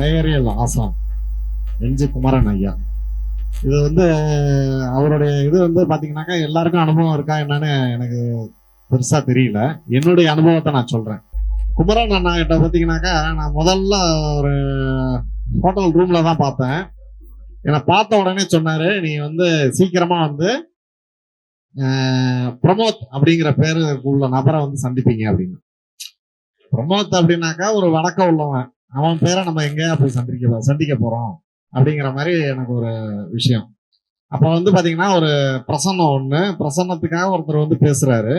பெயரியல் ஆசா. NG Kumaran ஐயா. இது வந்து அவருடைய இது வந்து பார்த்தீங்கன்னாக்கா எல்லாருக்கும் அனுபவம் இருக்கா என்னன்னு எனக்கு பெருசாக தெரியல. என்னுடைய அனுபவத்தை நான் சொல்கிறேன் குமரன் அண்ணா கிட்ட பார்த்தீங்கன்னாக்கா நான் முதல்ல ஒரு ஹோட்டல் ரூமில் தான் பார்த்தேன். என்னை பார்த்த உடனே சொன்னார் நீ வந்து சீக்கிரமாக வந்து பிரமோத் அப்படிங்கிற பேரு உள்ள நபரை வந்து சந்திப்பீங்க அப்படின்னு. பிரமோத் அப்படின்னாக்கா ஒரு வடக்க உள்ளவன். அவன் பேரை நம்ம எங்கேயா போய் சந்திக்க சந்திக்க போகிறோம் அப்படிங்கிற மாதிரி எனக்கு ஒரு விஷயம். அப்போ வந்து பார்த்தீங்கன்னா ஒரு பிரசன்னம் ஒன்று பிரசன்னத்துக்காக ஒருத்தர் வந்து பேசுகிறாரு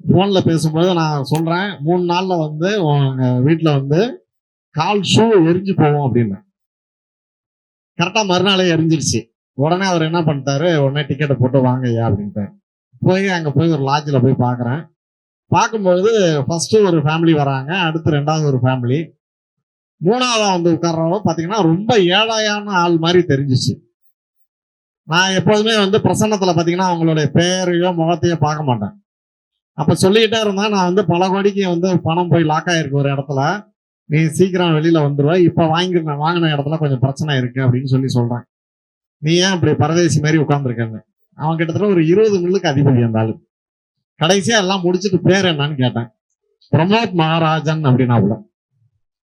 ஃபோனில் பேசும்போது நான் சொல்கிறேன் மூணு நாளில் வந்து உங்கள் வீட்டில் வந்து கால் ஷூ எரிஞ்சு போவோம் அப்படின்னு. கரெக்டாக மறுநாளே எரிஞ்சிருச்சு. உடனே அவர் என்ன பண்ணிட்டாரு உடனே டிக்கெட்டை போட்டு வாங்கய்யா அப்படின்ட்டு. போய் அங்கே போய் ஒரு லாட்ஜில் போய் பார்க்குறேன் பார்க்கும்பொழுது ஃபஸ்ட்டு ஒரு ஃபேமிலி வராங்க அடுத்து ரெண்டாவது ஒரு ஃபேமிலி மூணாவதாக வந்து உட்கார்றவங்க பார்த்தீங்கன்னா ரொம்ப ஏழையான ஆள் மாதிரி தெரிஞ்சிச்சு. நான் எப்போதுமே வந்து பிரசன்னத்தில் பார்த்தீங்கன்னா அவங்களுடைய பேரையோ முகத்தையோ பார்க்க மாட்டேன். அப்போ சொல்லிக்கிட்டே இருந்தால் நான் வந்து பல கோடிக்கு வந்து பணம் போய் லாக் ஆகிருக்கு ஒரு இடத்துல. நீ சீக்கிரம் வெளியில் வந்துடுவேன் இப்போ வாங்கி வாங்கின இடத்துல கொஞ்சம் பிரச்சனை இருக்கு அப்படின்னு சொல்லி சொல்கிறேன் நீ ஏன் இப்படி பரதேசி மாதிரி உட்காந்துருக்கேன்னு அவன் கிட்டத்தட்ட ஒரு இருபது மில்லுக்கு அதிபதி அந்த ஆளு. கடைசியாக எல்லாம் முடிச்சுட்டு பேர் என்னன்னு கேட்டேன். பிரமோத் மகாராஜன் அப்படின்னாப்புல.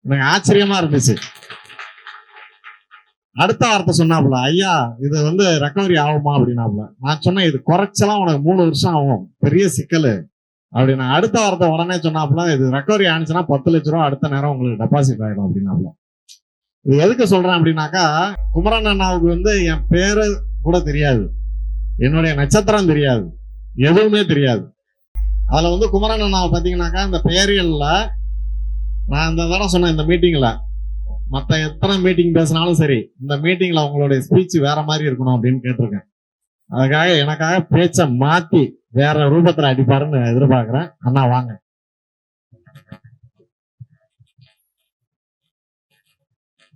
எனக்கு ஆச்சரியமா இருந்துச்சு. அடுத்த வார்த்தை சொன்னாப்புல ஐயா இது வந்து ரெக்கவரி ஆகுமா? அப்படின்னாப்புல. நான் சொன்னேன் இது குறைச்சலாம் உனக்கு மூணு வருஷம் ஆகும். பெரிய சிக்கல். அப்படின்னா. அடுத்த வார்த்தை உடனே சொன்னாப்புல இது ரெக்கவரி ஆனிச்சுன்னா பத்து லட்ச ரூபா அடுத்த நேரம் உங்களுக்கு டெபாசிட் ஆயிடும். அப்படின்னாப்புல. இது எதுக்கு சொல்றேன் அப்படின்னாக்கா குமரன் அண்ணாவுக்கு வந்து என் பேரு கூட தெரியாது. என்னுடைய நட்சத்திரம் தெரியாது. எதுவுமே தெரியாது. அதுல வந்து குமரன் அண்ணாவை பாத்தீங்கன்னாக்கா இந்த பெயரியல்ல நான் இந்த தடவை சொன்னேன் இந்த மீட்டிங்கில் மத்த எத்தனை மீட்டிங் பேசினாலும் சரி இந்த மீட்டிங்ல உங்களுடைய ஸ்பீச் வேற மாதிரி இருக்கணும் அப்படின்னு கேட்டிருக்கேன். அதுக்காக எனக்காக பேச்ச மாத்தி வேற ரூபத்துல அடிப்பாருன்னு எதிர்பார்க்கிறேன். அண்ணா வாங்க.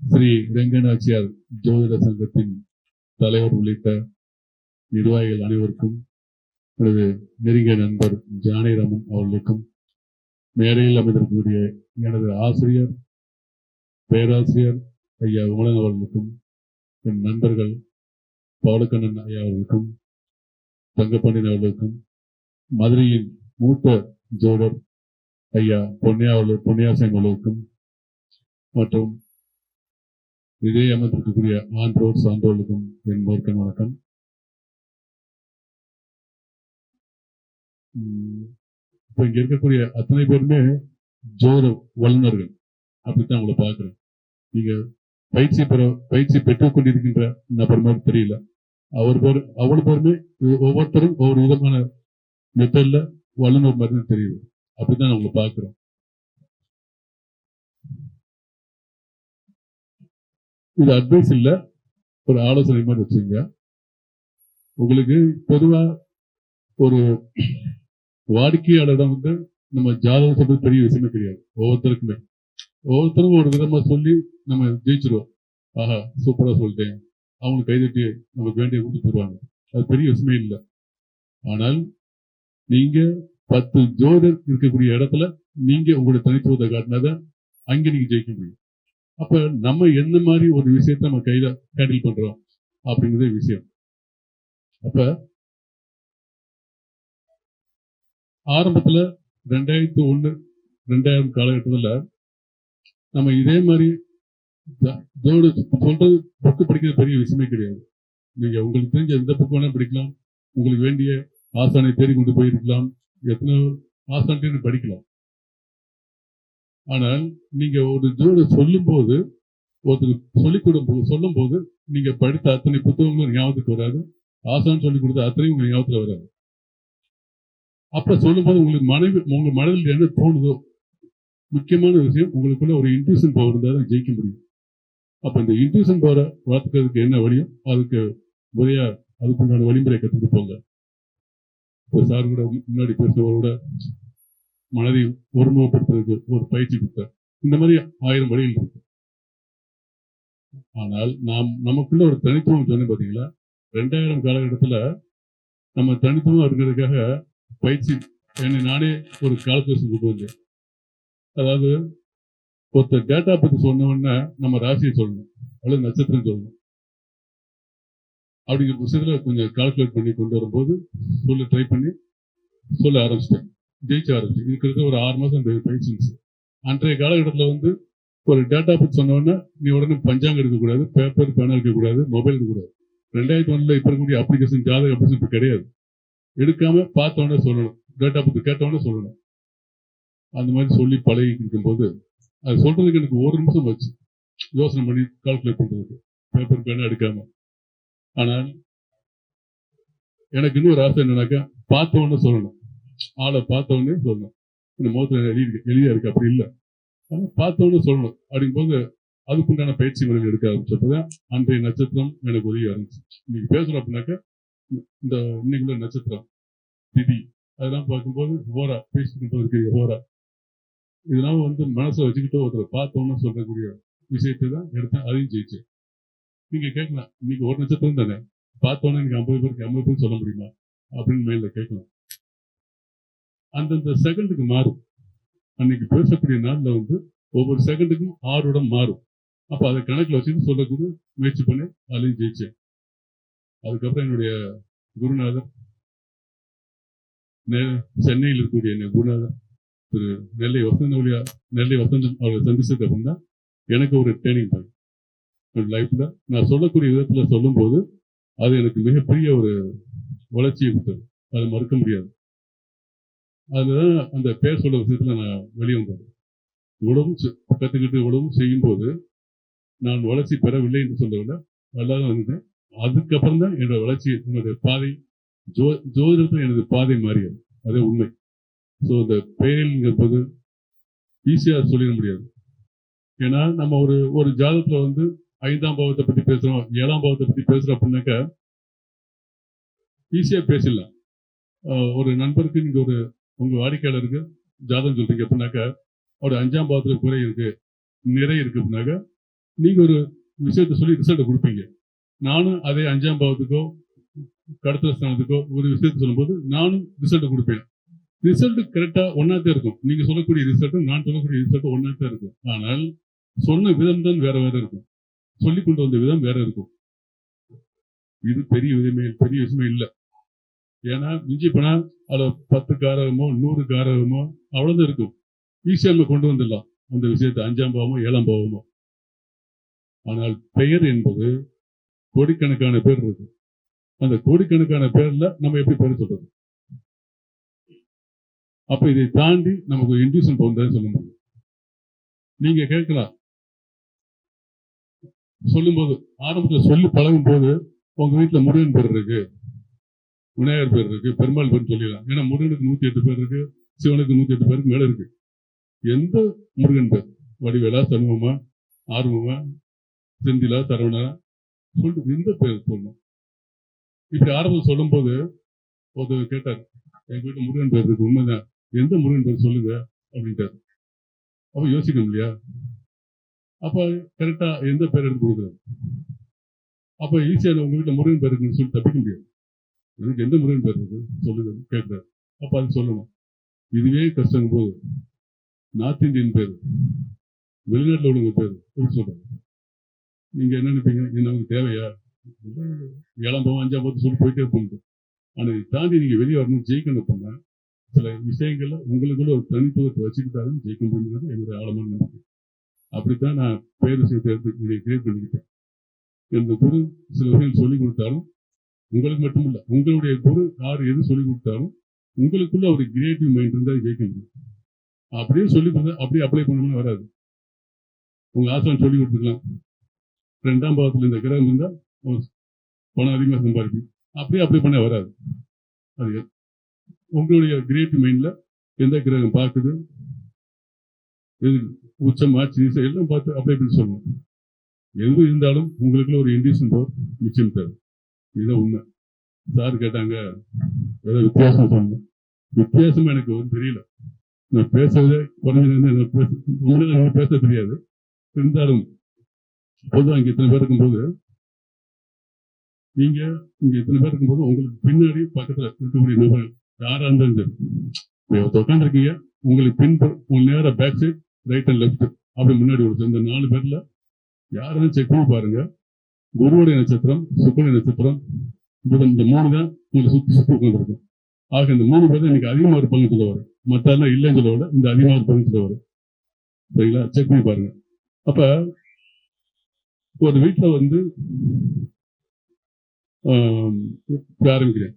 ஸ்ரீ ரெங்கநாச்சியார் ஜோதிட சங்கத்தின் தலைவர் உள்ளிட்ட நிர்வாகிகள் அனைவருக்கும் எனது நெருங்கிய நண்பர் ஜானகிராமன் அவர்களுக்கும் மேடையில் அமைந்திருக்கக்கூடிய எனது ஆசிரியர் பேராசிரியர் ஐயா விமலன் அவர்களுக்கும் என் நண்பர்கள் பவளக்கண்ணன் ஐயா அவர்களுக்கும் தங்கப்பாண்டியன் அவர்களுக்கும் மதுரையின் மூத்த ஜோடர் ஐயா பொன்னியா அவர்கள் பொன்னியாசன் அவர்களுக்கும் மற்றும் இதே அமைந்திருக்கக்கூடிய ஆன்றோர் சான்றோர்களுக்கும் என் முதற்கண் வணக்கம். உம் இப்ப இங்க இருக்கக்கூடிய அத்தனை பேருமே ஜோர வல்லுநர்கள். அப்படித்தான் உங்களை பார்க்குறேன். நீங்க பயிற்சி பெற பயிற்சி பெற்றுக் கொண்டிருக்கின்ற நபர் மாதிரி தெரியல. அவர் பேர் அவ்வளவு பேருமே ஒவ்வொருத்தரும் ஒவ்வொரு விதமான மெத்தடில் வல்லுநர் மாதிரி தெரியுது. அப்படித்தான் உங்களை பார்க்குறோம் இது அட்வைஸ் இல்ல. ஒரு ஆலோசனை மாதிரி வச்சுங்க உங்களுக்கு பொதுவா ஒரு வாடிக்கையாளரிடம் வந்து நம்ம ஜாதகம் சொல்றது பெரிய விஷயமே கிடையாது ஒவ்வொருத்தருக்குமே. ஒவ்வொருத்தரும் ஒரு விதமா சொல்லி நம்ம ஜெயிச்சிருவோம். ஆஹா சூப்பரா சொல்லிட்டேன். அவங்களுக்கு கைதட்டி நமக்கு வேண்டிய கொடுத்து போடுவாங்க அது பெரிய விஷயமே இல்லை. ஆனால் நீங்க பத்து ஜோதர் இருக்கக்கூடிய இடத்துல நீங்க உங்களுடைய தனித்துவத்தை காட்டினாதான் அங்கே நீங்க ஜெயிக்க முடியும். அப்ப நம்ம எந்த மாதிரி ஒரு விஷயத்த நம்ம கையில ஹேண்டில் பண்றோம் அப்படிங்கிறதே விஷயம். அப்ப ஆரம்பத்துல ரெண்டாயிரத்தி ஒண்ணு ரெண்டாயிரம் காலகட்டத்துல நம்ம இதே மாதிரி சொல்றது புக்கு படிக்கிறது பெரிய விஷயமே கிடையாது. நீங்க உங்களுக்கு தெரிஞ்ச எந்த புக் வேணாலும் படிக்கலாம். உங்களுக்கு வேண்டிய ஆசானை தேடி கொண்டு போயிருக்கலாம் எத்தனை ஆசான்ட்டு படிக்கலாம். ஆனால் நீங்க ஒரு ஜோடு சொல்லும் போது ஒருத்தருக்கு சொல்லிக் கொடுக்கும் சொல்லும் போது நீங்க படித்த அத்தனை புத்தகங்களும் ஞாபகத்துக்கு வராது. ஆசான் சொல்லிக் கொடுத்த அத்தனையும் உங்கள் ஞாபகத்துல வராது. அப்ப சொல்லும்போது உங்களுக்கு மனைவி உங்க மனதில் என்ன தோணுதோ முக்கியமான விஷயம் உங்களுக்குள்ள ஒரு இன்ட்யூஷன் பவர் இருந்தால் தான் ஜெயிக்க முடியும். அப்ப இந்த இன்ட்யூஷன் பவரை வளர்த்துக்கிறதுக்கு என்ன வழியோ அதுக்கு முறையா அதுக்குண்டான வழிமுறை கற்றுக் போங்க இப்போ சார் கூட முன்னாடி பேசுறவரோட மனதை ஒருமுகப்படுத்துறதுக்கு ஒரு பயிற்சி கொடுத்தார். இந்த மாதிரி ஆயிரம் வழிகள் இருக்கு. ஆனால் நாம் நமக்குள்ள ஒரு தனித்துவம் சொன்ன பார்த்தீங்களா ரெண்டாயிரம் காலகட்டத்துல நம்ம தனித்துவம் இருக்கிறதுக்காக பயிற்சி என்னை நானே ஒரு கால்குலேஷன் கொண்டு வந்தேன். அதாவது ஒருத்தர் டேட்டா பற்றி சொன்னவொடனே நம்ம ராசியை சொல்லணும். அல்லது நட்சத்திரம் சொல்லணும். அப்படிங்கிற விஷயத்துல கொஞ்சம் கால்குலேட் பண்ணி கொண்டு வரும்போது சொல்ல ட்ரை பண்ணி சொல்ல ஆரம்பிச்சிட்டேன். ஜெயிச்ச ஆரம்பிச்சு இருக்கிறது ஒரு ஆறு மாசம் பயிற்சி இருந்துச்சு. அன்றைய காலகட்டத்தில் வந்து ஒரு டேட்டா பற்றி சொன்னவொன்னே நீ உடனே பஞ்சாங்கம் எடுக்கக்கூடாது பேப்பர் பேனா எடுக்கக்கூடாது மொபைல் எடுக்கக்கூடாது. ரெண்டாயிரத்தி ஒண்ணுல இப்போ இருக்கக்கூடிய அப்ளிகேஷன் ஜாதக அப்ளிகேஷன் இப்போ கிடையாது. எடுக்காம பார்த்தவொடனே சொல்லணும். டேட்டா பத்தி கேட்டவொடனே சொல்லணும். அந்த மாதிரி சொல்லி பழகி போது அது சொல்றதுக்கு எனக்கு ஒரு நிமிஷம் வச்சு யோசனை பண்ணி கால்குலேட் பண்றதுக்கு. பேப்பர் பேனா எடுக்காம. ஆனால் எனக்கு இன்னொரு ஆசை என்னன்னாக்கா பார்த்த உடனே சொல்லணும். ஆளை பார்த்த உடனே சொல்லணும். இந்த முகத்துல எழுதி எளிதாக இருக்கு? அப்படி இல்லை. ஆனால் பார்த்த உடனே சொல்லணும். அப்படிங்கும்போது அதுக்குண்டான பயிற்சி முறைகள் எடுக்க ஆரம்பிச்சப்பதான் அன்றைய நட்சத்திரம் எனக்கு உதவி ஆரம்பிச்சு இன்னைக்கு பேசுறோம் அப்படின்னாக்கா இந்த இன்னைக்குள்ள நட்சத்திரம் திதி அதெல்லாம் பார்க்கும்போது ஹோரா பேசிட்டு இருக்கு ஹோரா. இதெல்லாம் வந்து மனசை வச்சுக்கிட்டு ஒருத்தரை பார்த்தோம்னு சொல்லக்கூடிய விஷயத்தை தான் எடுத்தேன் அதையும் ஜெயிச்சேன் நீங்க கேட்கலாம் இன்னைக்கு ஒரு நட்சத்திரம் தானே? பார்த்தோன்னே எனக்கு ஐம்பது பேருக்கு ஐம்பது பேர் சொல்ல முடியுமா? அப்படின்னு மேல கேட்கலாம். அந்தந்த செகண்டுக்கு மாறும். அன்னைக்கு பேசக்கூடிய நாள்ல வந்து ஒவ்வொரு செகண்டுக்கும் ஆறோட மாறும். அப்ப அதை கணக்குல வச்சுட்டு சொல்லக்கூடிய முயற்சி பண்ணி அதையும் ஜெயிச்சேன் அதுக்கப்புறம் என்னுடைய குருநாதர் சென்னையில் இருக்கக்கூடிய என் குருநாதர் திரு நெல்லை வசந்த வழியா நெல்லை வசந்தன் அவரை சந்திச்சதுக்கு அப்புறம் தான் எனக்கு ஒரு ட்ரைனிங் பண்ணு என் லைஃப்பில் நான் சொல்லக்கூடிய விதத்துல சொல்லும்போது அது எனக்கு மிகப்பெரிய ஒரு வளர்ச்சியை கொடுத்தது. அதை மறுக்க முடியாது. அதுதான் அந்த பேர் சொல்ல விஷயத்துல நான் வெளியே வந்தது. இவ்வளவும் செ- கத்துக்கிட்டு இவ்வளவும் செய்யும்போது நான் வளர்ச்சி பெறவில்லை என்று சொல்லவில்லை. நல்லா தான் வந்தேன். அதுக்கப்புறம் தான் என்னோட வளர்ச்சி என்னுடைய பாதை ஜோ ஜோதிடத்தில் எனது பாதை மாறியது. அதே உண்மை. ஸோ இந்த பெயரில்ங்கிறது ஈஸியாக சொல்லிட முடியாது. ஏன்னா நம்ம ஒரு ஒரு ஜாதகத்தில் வந்து ஐந்தாம் பாவத்தை பத்தி பேசுறோம் ஏழாம் பாவத்தை பத்தி பேசுகிறோம் அப்படின்னாக்கா ஈஸியா பேசிடலாம். ஆஹ் ஒரு நண்பருக்கு நீங்கள் ஒரு உங்க வாடிக்கையாளருக்கு ஜாதகம் சொல்கிறீங்க அப்படின்னாக்கா அவர் அஞ்சாம் பாவத்தில் குறை இருக்கு நிறை இருக்கு அப்படின்னாக்கா நீங்க ஒரு விஷயத்த சொல்லி ரிசல்ட்டை கொடுப்பீங்க. நானும் அதே அஞ்சாம் பாவத்துக்கோ கடத்தல ஸ்தானத்துக்கோ ஒரு விஷயத்தை சொல்லும்போது நானும் ரிசல்ட் கொடுப்பேன். ரிசல்ட் கரெக்டா ஒன்னா தான் இருக்கும். நீங்க சொல்லக்கூடிய ரிசல்ட்டும் நான் சொல்லக்கூடிய ரிசல்ட்டும் ஒன்னா தான் இருக்கும். ஆனால் சொன்ன விதம் தான் வேற வேற இருக்கும். சொல்லி கொண்டு வந்த விதம் வேற இருக்கும். இது பெரிய விதமே பெரிய விஷயமே இல்லை. ஏன்னா மிஞ்சி போனா அதுல பத்து காரகமோ நூறு காரகமோ அவ்வளோதான் இருக்கும். ஈஸியா நம்ம கொண்டு வந்துடலாம். அந்த விஷயத்தை அஞ்சாம் பாவமோ ஏழாம் பாவமோ. ஆனால் பெயர் என்பது கோடிக்கணக்கான பேர் இருக்கு. அந்த கோடிக்கணக்கான பேர்ல நம்ம எப்படி பேர் சொல்றது? அப்ப இதை தாண்டி நமக்கு இன்டியூஷன் பவுண்டர் சொல்ல முடியும். நீங்க கேட்கலாம். சொல்லும்போது ஆரம்பத்தில் சொல்லி பழகும் போது உங்க வீட்டுல முருகன் பேர் இருக்கு. விநாயகர் பேர் இருக்கு. பெருமாள் பேர் சொல்லிடலாம். ஏன்னா முருகனுக்கு நூத்தி எட்டு பேர் இருக்கு. சிவனுக்கு நூத்தி எட்டு பேருக்கு மேல இருக்கு. எந்த முருகன் பேர்? வடிவேலா சண்முகமா ஆர்வமா செந்திலா சரவணா சொல்லிட்டு எந்த பேர் சொல்லணும் இப்படி ஆரம்பம் சொல்லும் போது ஒருத்தர் கேட்டார் எங்க வீட்டு முருகன் பேர் இருக்கு உண்மைதான். எந்த முருகன் பேர் சொல்லுங்க? அப்படின்ட்டாரு. அப்ப யோசிக்கணும் இல்லையா? அப்ப கரெக்டா எந்த பேர் எடுத்து கொடுக்குறது அப்ப ஈஸியா உங்க வீட்டுல முருகன் பேர் இருக்குன்னு சொல்லி தப்பிக்க முடியாது. எனக்கு எந்த முருகன் பேர் இருக்கு? சொல்லுங்க கேட்கிறாரு அப்ப அது சொல்லணும். இதுவே கஷ்டங்கும் போது நார்த் இந்தியன் பேர் வெளிநாட்டுல உள்ளவங்க பேர் எப்படி சொல்றாங்க நீங்க என்ன நினைப்பீங்க? இது நமக்கு தேவையா? ஏழாம் பாவம் அஞ்சாம் பாவத்தை சொல்லி போயிட்டே இருப்போம் ஆனா இதை தாண்டி நீங்க வெளியே வரணும் ஜெயிக்கணும் பண்ண சில விஷயங்கள்ல உங்களுக்குள்ள ஒரு தனித்துவத்தை வச்சுக்கிட்டாலும் ஜெயிக்க முடியுங்கிறது என்னுடைய ஆழமான நம்பிக்கை. அப்படித்தான் நான் பேர் விஷயத்தை எடுத்து இதை கிரியேட் பண்ணிக்கிட்டேன். இந்த குரு சில விஷயம் சொல்லி கொடுத்தாலும் உங்களுக்கு மட்டும் இல்ல உங்களுடைய குரு யார் எது சொல்லிக் கொடுத்தாலும் உங்களுக்குள்ள ஒரு கிரியேட்டிவ் மைண்ட் இருந்தால் ஜெயிக்க முடியும். அப்படியே சொல்லி கொடுத்தா அப்படியே அப்ளை பண்ணணும்னு வராது. உங்க ஆசான் சொல்லி கொடுத்துக்கலாம். ரெண்டாம் பாவத்துல இந்த கிரகம் இருந்தா பணம் அதிகமாக சம்பாதிக்கும் அப்படியே அப்படி பண்ண வராது. அது உங்களுடைய கிரியேட்டிவ் மைண்டில் எந்த கிரகம் பார்க்குது? எது உச்சம் ஆட்சி நீசம் எல்லாம் பார்த்து அப்ளை பண்ணி சொல்லணும் எது இருந்தாலும் உங்களுக்குள்ள ஒரு இண்டிஷன் போர் நிச்சயம் தேவை. இதுதான் உண்மை. சார் கேட்டாங்க ஏதோ வித்தியாசம் சொன்னேன். வித்தியாசம் எனக்கு வந்து தெரியல. நான் பேசுறதே குறைஞ்சது எனக்கு பேச பேச தெரியாது. இருந்தாலும் பொதுவாக இங்க இத்தனை பேர் இருக்கும்போது நீங்க இங்க இத்தனை பேர் இருக்கும்போது உங்களுக்கு பின்னாடி பக்கத்துல இருக்கக்கூடிய நபர்கள் யாரா இருந்தாலும் சரி. இப்போ உட்காந்துருக்கீங்க உங்களுக்கு பின் உங்க நேர back side right and left அப்படி முன்னாடி ஒரு இந்த நாலு பேர்ல யாருன்னு செக் பண்ணி பாருங்க. குருவுடைய நட்சத்திரம் சுக்கர நட்சத்திரம் புதன் இந்த மூணு தான் உங்களை சுத்தி சுத்தி உட்காந்துருக்கும் ஆக இந்த மூணு பேர் தான் இன்னைக்கு அதிகமாக இருப்பாங்க சொல்லுவார். மற்ற இல்லைன்னு சொல்ல விட இந்த அதிகமாக இருப்பாங்க சொல்லுவார். சரிங்களா? செக் பண்ணி பாருங்க. அப்போ ஒரு வீட்டுல வந்து ஆரம்பிக்கிறேன்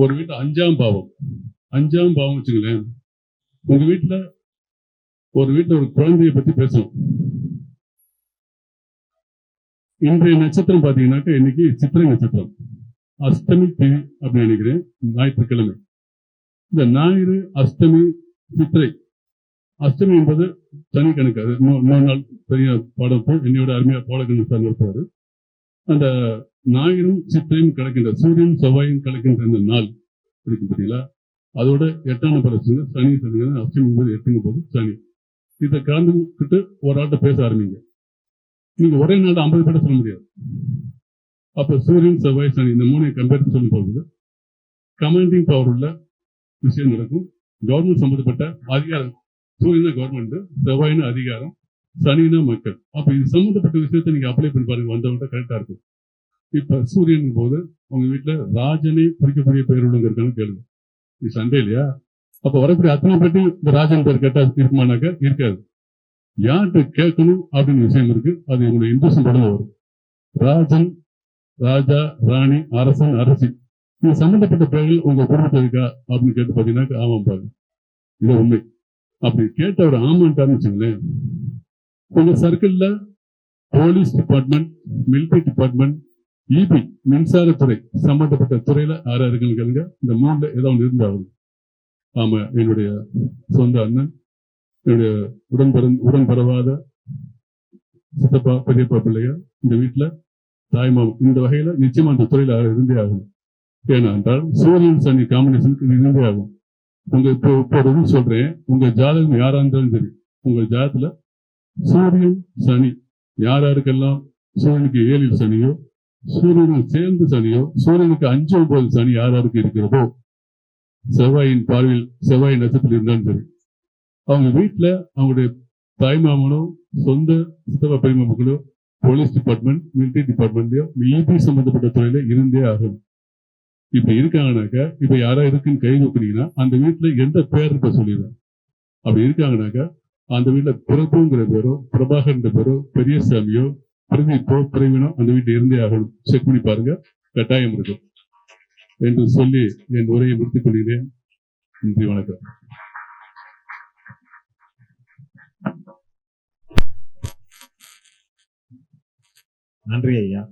ஒரு வீட்டில் அஞ்சாம் பாவம். அஞ்சாம் பாவம் வச்சுங்களேன் உங்க வீட்டுல ஒரு வீட்டில் ஒரு குழந்தைய பத்தி பேசணும். இன்றைய நட்சத்திரம் பாத்தீங்கன்னாக்கா இன்னைக்கு சித்திரை நட்சத்திரம். அஷ்டமி திதி அப்படின்னு நினைக்கிறேன் ஞாயிற்றுக்கிழமை. இந்த ஞாயிறு அஷ்டமி சித்திரை அஷ்டமி என்பது தனி கணக்கு அது இன்னொரு நாள் பெரிய பாடப்போ என்னையோட அருமையாக பாடகன் சார் அந்த ஞாயிறும் சித்திரையும் கலக்கின்ற சூரியன் செவ்வாயும் கலக்கின்ற இந்த நாள் இருக்கு பார்த்தீங்களா அதோட எட்டாம் பரசுங்க சனி சொல்லுங்க அஷ்டமி என்பது எட்டுங்க போது சனி. இதை கலந்துக்கிட்டு ஒரு ஆட்ட பேச ஆரம்பிங்க. நீங்க ஒரே நாள் ஐம்பது பேர்ட்ட சொல்ல முடியாது. அப்ப சூரியன் செவ்வாய் சனி இந்த மூணு கம்பேர் சொல்லும் போது கமாண்டிங் பவர் உள்ள விஷயம் நடக்கும். கவர்மெண்ட் சம்மந்தப்பட்ட அதிகாரம் சூரியனா கவர்மெண்ட் செவ்வாயினா அதிகாரம் சனினா மக்கள். அப்ப இது சம்பந்தப்பட்ட விஷயத்தை நீங்க அப்ளை பண்ணி பாருங்க வந்தவங்க கரெக்டா இருக்கும். இப்ப சூரியன் போது உங்க வீட்டுல ராஜனை குறிக்கக்கூடிய பெயர் உள்ளவங்க இருக்கான்னு கேளுங்க. இது சண்டே இல்லையா? அப்ப வரக்கூடிய அத்தனை பேட்டி இந்த ராஜன் பேர் கேட்டா இருக்குமானாக்க இருக்காது. யார்கிட்ட கேட்கணும் அப்படின்னு விஷயம் இருக்கு அது உங்களுடைய இன்ட்ரெஸ்ட் படம் வரும். ராஜன் ராஜா ராணி அரசன் அரசி. இது சம்பந்தப்பட்ட பெயர்கள் உங்க குடும்பத்தில் இருக்கா? அப்படின்னு கேட்டு பாத்தீங்கன்னா ஆமாம் பாருங்க. இது உண்மை. அப்படி கேட்டவர் ஒரு ஆமான்ட்டாருன்னு வச்சுங்களேன் உங்க சர்க்கிள்ல police department military department EB மின்சாரத்துறை சம்பந்தப்பட்ட துறையில யாரா இருக்குன்னு கேளுங்க. இந்த மூணுல ஏதோ ஒன்று இருந்தாகும் ஆமா என்னுடைய சொந்த அண்ணன் என்னுடைய உடன் உடன்பரவாத உடன் பிறவாத சித்தப்பா பெரியப்பா பிள்ளையா இந்த வீட்டுல தாய்மாமன் இந்த வகையில நிச்சயமா அந்த துறையில இருந்தே ஆகும் ஏனென்றால் சூரியன் சனி காம்பினேஷனுக்கு இருந்தே ஆகும். உங்க இப்போ இப்போ ஒரு சொல்றேன்? உங்க ஜாதகம் யாரா இருந்தாலும் சரி உங்க ஜாதத்துல சூரியன் சனி. யார் யாருக்கெல்லாம் சூரியனுக்கு ஏழில் சனியோ சூரியனுக்கு சேர்ந்து சனியோ சூரியனுக்கு அஞ்சு ஒன்பது சனி யார் யாருக்கு இருக்கிறதோ செவ்வாயின் பார்வையில் செவ்வாய் நட்சத்திரம் இருந்தாலும் சரி அவங்க வீட்டுல அவங்களுடைய தாய்மாமனோ சொந்த சித்தப்பா பெரியமாமக்களோ போலீஸ் டிபார்ட்மெண்ட் மிலிட்டரி டிபார்ட்மெண்ட்லையோ இபி சம்பந்தப்பட்ட துறையில இருந்தே ஆகும் இப்ப இருக்காங்கனாக்கா இப்ப யாரா இருக்குன்னு கை தூக்குனீங்கன்னா அந்த வீட்டுல எந்த பேர் இப்ப சொல்லிடுறேன் அப்படி இருக்காங்கனாக்கா அந்த வீட்டுல பிரபுங்கிற பேரோ பிரபாகர்ன்ற பேரோ பெரியசாமியோ பிரதீப்போ பிரவீனோ அந்த வீட்டுல இருந்தே ஆகணும். செக் பண்ணி பாருங்க. கட்டாயம் இருக்கும். என்று சொல்லி என் உரையை முடித்துக் கொள்கிறேன். நன்றி வணக்கம். நன்றி ஐயா.